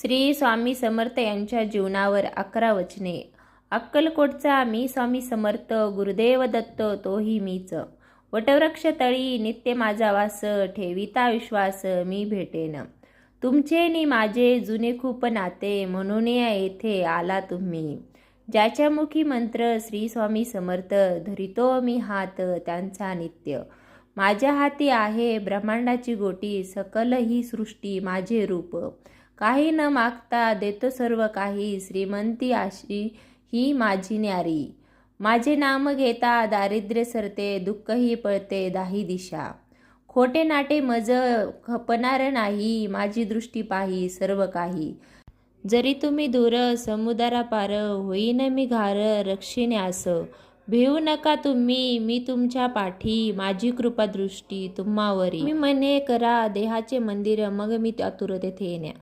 श्री स्वामी समर्थ यांच्या जीवनावर अकरा वचने. अक्कलकोटचा मी स्वामी समर्थ गुरुदेव दत्त तोही मीच. वटवृक्ष तळी नित्य माझा वास ठेविता विश्वास मी भेटेन. तुमचे नि माझे जुने खूप नाते म्हणून येथे आला तुम्ही. ज्याच्या मुखी मंत्र श्री स्वामी समर्थ धरितो मी हात त्यांचा नित्य. माझ्या हाती आहे ब्रह्मांडाची गोटी सकल ही सृष्टी माझे रूप. काही न मागता देतो सर्व काही श्रीमंती अशी ही माझी न्यारी. माझे नाम घेता दारिद्र्य सरते दुःखही पळते दाही दिशा. खोटे नाटे मज खपणार नाही माझी दृष्टी पाही सर्व काही. जरी तुम्ही दूर समुद्रा पार होईन मी घार रक्षिण्यास. भिवू नका तुम्ही मी तुमच्या पाठी माझी कृपा दृष्टी तुम्हावरी. मी म्हणे करा देहाचे मंदिर मग मी आतुर तेथे येण्या.